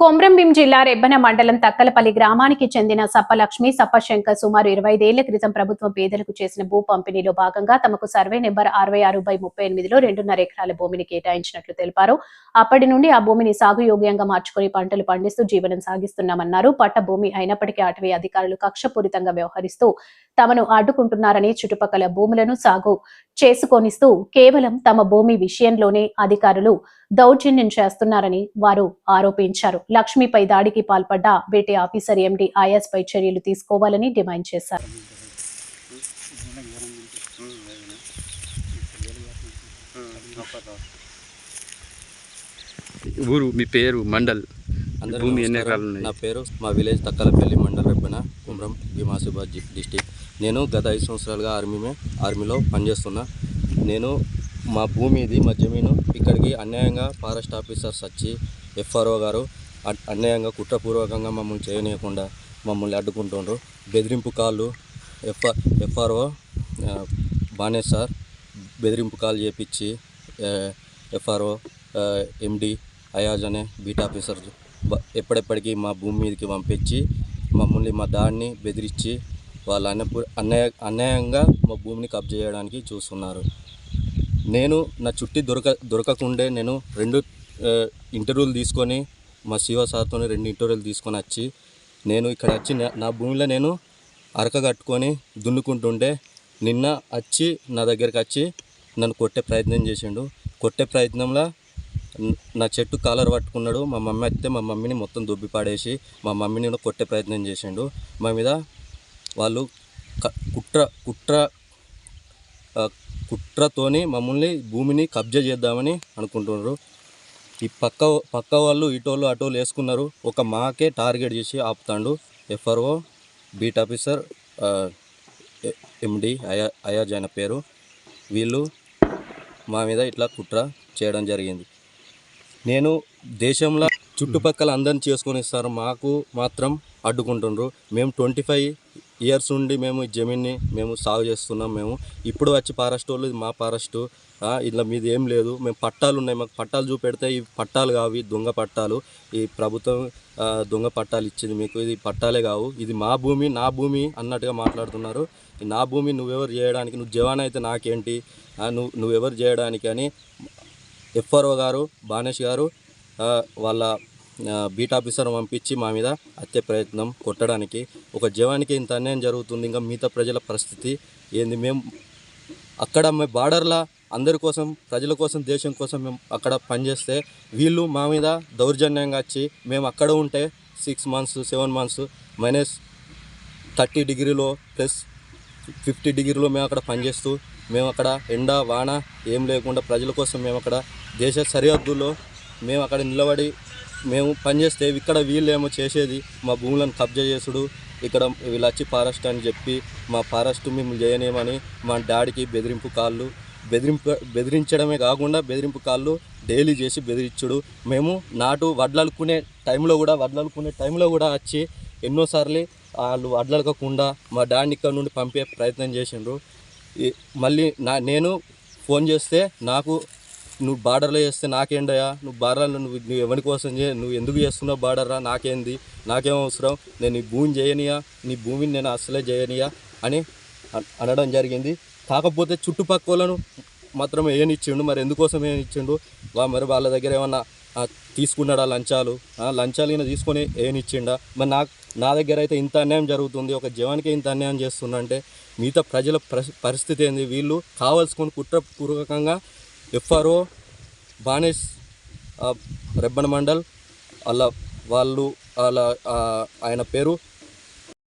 కొమ్రంభీం జిల్లా రెబ్బన మండలం తక్కలపల్లి గ్రామానికి చెందిన సప్పలక్ష్మి సప్పశంకర్ సుమారు ఇరవై ఐదేళ్ళ క్రితం ప్రభుత్వం పేదలకు చేసిన భూ పంపిణీలో భాగంగా తమకు సర్వే నెంబర్ అరవై ఆరు బై ముప్పై ఎనిమిదిలో రెండున్నర ఎకరాల భూమిని కేటాయించినట్లు తెలిపారు. అప్పటి నుండి ఆ భూమిని సాగు యోగ్యంగా మార్చుకుని పంటలు పండిస్తూ జీవనం సాగిస్తున్నామన్నారు. పట్ట భూమి అయినప్పటికీ అటవీ అధికారులు కక్షపూరితంగా వ్యవహరిస్తూ తమను అడ్డుకుంటున్నారని చుట్టుపక్కల భూములను సాగు చేసుకొనిస్తూ కేవలం తమ భూమి విషయంలోనే అధికారులు దౌర్జన్యం చేస్తున్నారని వారు ఆరోపించారు. లక్ష్మిపై దాడికి పాల్పడ్డ బేటీ ఆఫీసర్ ఎండి ఆయాస్ పై చర్యలు తీసుకోవాలని డిమాండ్ చేశారు. ఊరు మీ పేరు మండల్ భూమి ఎన్ని. ఎకరాలు ఉన్నాయి నా పేరు మా విలేజ్ తక్కలపల్లి మండల్ రెబ్బన కుమ్రం భీమాసిబాద్ డిస్టిక్. నేను గత ఐదు సంవత్సరాలుగా ఆర్మీ ఆర్మీలో పనిచేస్తున్నా. నేను మా భూమి ఇది మా జమీను ఇక్కడికి అన్యాయంగా ఫారెస్ట్ ఆఫీసర్స్ వచ్చి ఎఫ్ఆర్ఓ గారు అన్యాయంగా కుట్రపూర్వకంగా మమ్మల్ని చేయనీయకుండా మమ్మల్ని అడ్డుకుంటుండ్రు. బెదిరింపు కాళ్ళు ఎఫ్ ఎఫ్ఆర్ఓ బానే సార్ బెదిరింపు కాల్ చేపించి ఎఫ్ఆర్ఓ ఎండి అయాజ్ అనే బీట్ ఆఫీసర్ ఎప్పటిప్పటికీ మా భూమి మీదకి పంపించి మమ్మల్ని మా దాడిని బెదిరించి వాళ్ళ అన్యపు అన్యాయ అన్యాయంగా మా భూమిని కబ్జా చేయడానికి చూస్తున్నారు. నేను నా చుట్టి దొరక దొరకకుండే నేను రెండు ఇంటర్వ్యూలు తీసుకొని మా శివ సార్తో రెండు ఇంటర్వ్యూలు తీసుకొని వచ్చి నేను ఇక్కడ వచ్చి నా- భూమిలో నేను అరక కట్టుకొని దున్నుకుంటుండే నిన్న వచ్చి నా దగ్గరికి వచ్చి నన్ను కొట్టే ప్రయత్నం చేసిండు. కొట్టే ప్రయత్నంలో నా చెట్టు కాలర్ పట్టుకున్నాడు. మా మమ్మీ అయితే మా మమ్మీని మొత్తం దుబ్బి పాడేసి మా మమ్మీని కొట్టే ప్రయత్నం చేసిండు. మా మీద వాళ్ళు కుట్ర కుట్ర కుట్రతోని మమ్మల్ని భూమిని కబ్జా చేద్దామని అనుకుంటున్నారు ఈ పక్క పక్క వాళ్ళు ఇటోళ్ళు అటోళ్ళు వేసుకున్నారు. ఒక మాకే టార్గెట్ చేసి ఆపుతాండు ఎఫ్ఆర్ఓ బీట్ ఆఫీసర్ ఎండి అయా అయాజ్ ఆయన పేరు. వీళ్ళు మా మీద ఇట్లా కుట్ర చేయడం జరిగింది. నేను దేశంలో చుట్టుపక్కల అందరిని చేసుకొని ఇస్తారు మాకు మాత్రం అడ్డుకుంటుండ్రు. మేము ట్వంటీ ఫైవ్ ఇయర్స్ నుండి మేము ఈ జమీన్ని మేము సాగు చేస్తున్నాం మేము. ఇప్పుడు వచ్చి ఫారెస్ట్ వాళ్ళు ఇది మా ఫారెస్ట్ ఆ, ఇట్లా మీది ఏం లేదు. మేము పట్టాలు ఉన్నాయి. మాకు పట్టాలు చూపెడితే ఈ పట్టాలు కావు దొంగ పట్టాలు. ఈ ప్రభుత్వం దొంగ పట్టాలు ఇచ్చింది మీకు. ఇది పట్టాలే కావు. ఇది మా భూమి నా భూమి అన్నట్టుగా మాట్లాడుతున్నారు. నా భూమి నువ్వెవరు చేయడానికి నువ్వు జవాన్ అయితే నాకేంటి? నువ్వు నువ్వెవరు చేయడానికి అని ఎఫ్ఆర్ఓ గారు బానేష్ గారు వాళ్ళ బీట్ ఆఫీసర్ పంపించి మా మీద హత్య ప్రయత్నం కొట్టడానికి. ఒక జవానికి ఇంత అన్యాయం జరుగుతుంది ఇంకా మిగతా ప్రజల పరిస్థితి ఏంది? మేము అక్కడ మేము బార్డర్లో అందరి కోసం ప్రజల కోసం దేశం కోసం మేము అక్కడ పనిచేస్తే వీళ్ళు మా మీద దౌర్జన్యంగా వచ్చి మేము అక్కడ ఉంటే six months seven months minus thirty డిగ్రీలో ప్లస్ ఫిఫ్టీ డిగ్రీలో మేము అక్కడ పనిచేస్తూ మేము అక్కడ ఎండ వాన ఏం లేకుండా ప్రజల కోసం మేము అక్కడ దేశ సరిహద్దుల్లో మేము అక్కడ నిలబడి మేము పనిచేస్తే ఇక్కడ వీళ్ళేమో చేసేది మా భూములను కబ్జా చేసుడు ఇక్కడ వీళ్ళు వచ్చి ఫారెస్ట్ అని చెప్పి మా ఫారెస్ట్ మేము చేయనేమని మా డాడీకి బెదిరింపు కాళ్ళు బెదిరింపు బెదిరించడమే కాకుండా బెదిరింపు కాళ్ళు డైలీ చేసి బెదిరించుడు. మేము నాటు వడ్లలుకునే టైంలో కూడా వడ్లలుకునే టైంలో కూడా వచ్చి ఎన్నోసార్లు వాళ్ళు వడ్లకకుండా మా డాడీని ఇక్కడ నుండి పంపే ప్రయత్నం చేసిండ్రు. మళ్ళీ నా నేను ఫోన్ చేస్తే నాకు నువ్వు బార్డర్లో చేస్తే నాకేండయా నువ్వు బార్డర్లో నువ్వు నువ్వు ఎవరి కోసం చే నువ్వు ఎందుకు చేస్తున్నావు బార్డర్రా? నాకేంది? నాకేం అవసరం? నేను నీ భూమిని చేయనియా? నీ భూమిని నేను అసలే చేయనియా? అని అనడం జరిగింది. కాకపోతే చుట్టుపక్కలను మాత్రం ఏనిచ్చిండు మరి ఎందుకోసం ఏనిచ్చిండు వా మరి వాళ్ళ దగ్గర ఏమన్నా తీసుకున్నాడా లంచాలు? ఆ, లంచాలు ఈయన తీసుకొని ఏనిచ్చిండా మరి నాకు నా దగ్గర అయితే ఇంత అన్యాయం జరుగుతుంది. ఒక జవానికి ఇంత అన్యాయం చేస్తుందంటే మిగతా ప్రజల పరిస్థితి ఏంది? వీళ్ళు కావాల్సుకొని కుట్రపూర్వకంగా ఎఫ్ఆర్ఓ బానేష్ రెబ్బన్ మండల్ అలా వాళ్ళు వాళ్ళ ఆయన పేరు